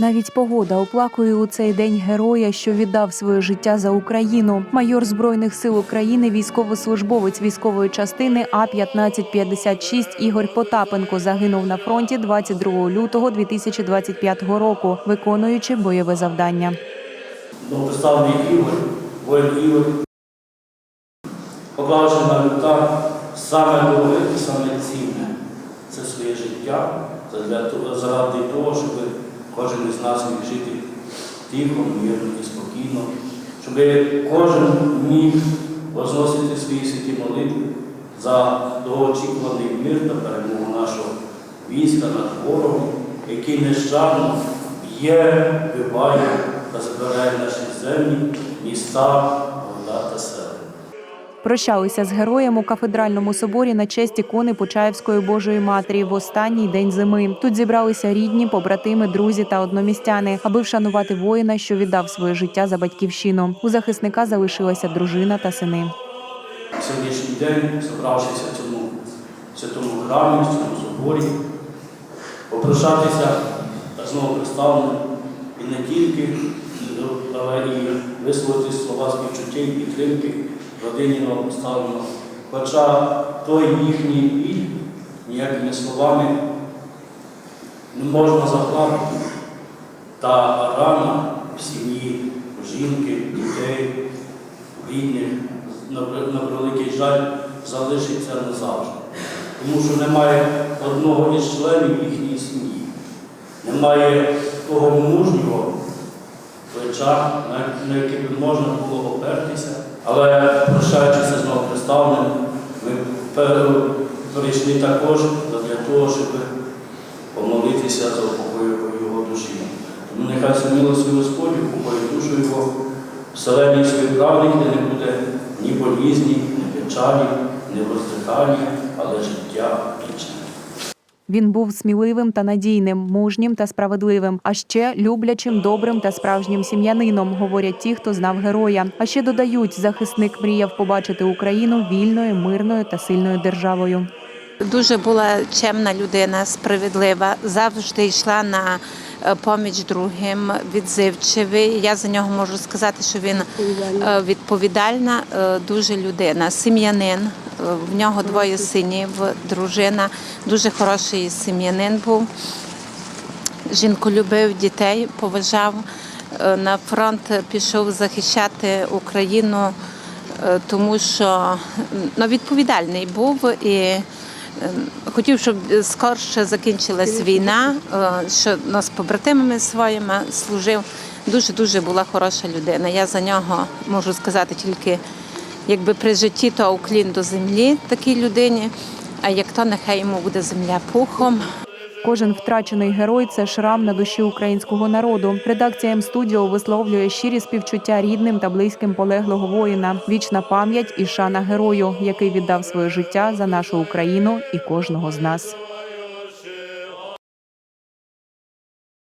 Навіть погода оплакує у цей день героя, що віддав своє життя за Україну. Майор збройних сил України, військовослужбовець військової частини А 1556 Ігор Потапенко загинув на фронті 22 лютого 2025 року, виконуючи бойове завдання. Новоприставний Ігор, воїн Ігор, поклавши на вівтар саме і саме цінне це своє життя заради того, щоб кожен із нас міг жити тихо, мирно і спокійно, щоб кожен міг возносити свої святі молитви за довгоочікуваний мир та перемогу нашого війська над ворогом, який нещадно б'є, вбиває та забирає наші землі, міста, города та села. Прощалися з героєм у кафедральному соборі на честь ікони Почаївської Божої Матері в останній день зими. Тут зібралися рідні, побратими, друзі та одномістяни, аби вшанувати воїна, що віддав своє життя за батьківщину. У захисника залишилася дружина та сини. Сьогоднішній день, зібравшися в цьому святому храмі, в цьому соборі, попрощатися з новоприставленим і не тільки, але і висловити слова співчуття і підтримки родині новоприставленого. Хоча той їхній біль ніякими словами не можна заплакати. Та рана в сім'ї, жінки, дітей, рідних, на, превеликий жаль, залишиться назавжди. Тому що немає одного із членів їхньої сім'ї, немає того мужнього плеча, на, яке можна було опертися. Але прощаючися з новоприставленим, ми перейшли також для того, щоб помолитися за упокою його душі. Тому нехай смилостивий Господь упокоїть душу його в вселенні своїй правди, де не буде ні болізні, ні печалі, ні роздихання, але життя. Він був сміливим та надійним, мужнім та справедливим, а ще люблячим, добрим та справжнім сім'янином, говорять ті, хто знав героя. А ще додають, захисник мріяв побачити Україну вільною, мирною та сильною державою. Дуже була чемна людина, справедлива, завжди йшла на е, поміч другим, відзивчивий. Я за нього можу сказати, що він е, відповідальна е, дуже людина, сім'янин. В нього двоє синів, дружина, дуже хороший сім'янин був. Жінку любив, дітей поважав. Е, На фронт пішов захищати Україну, е, тому що ну, відповідальний був і е, хотів, щоб скорше закінчилась війна, що ну, з побратимами своїми служив. Дуже дуже була хороша людина. Я за нього можу сказати тільки, якби при житті, то уклін до землі такій людині. А як то нехай йому буде земля пухом. Кожен втрачений герой це шрам на душі українського народу. Редакція М-студіо висловлює щирі співчуття рідним та близьким полеглого воїна. Вічна пам'ять і шана герою, який віддав своє життя за нашу Україну і кожного з нас.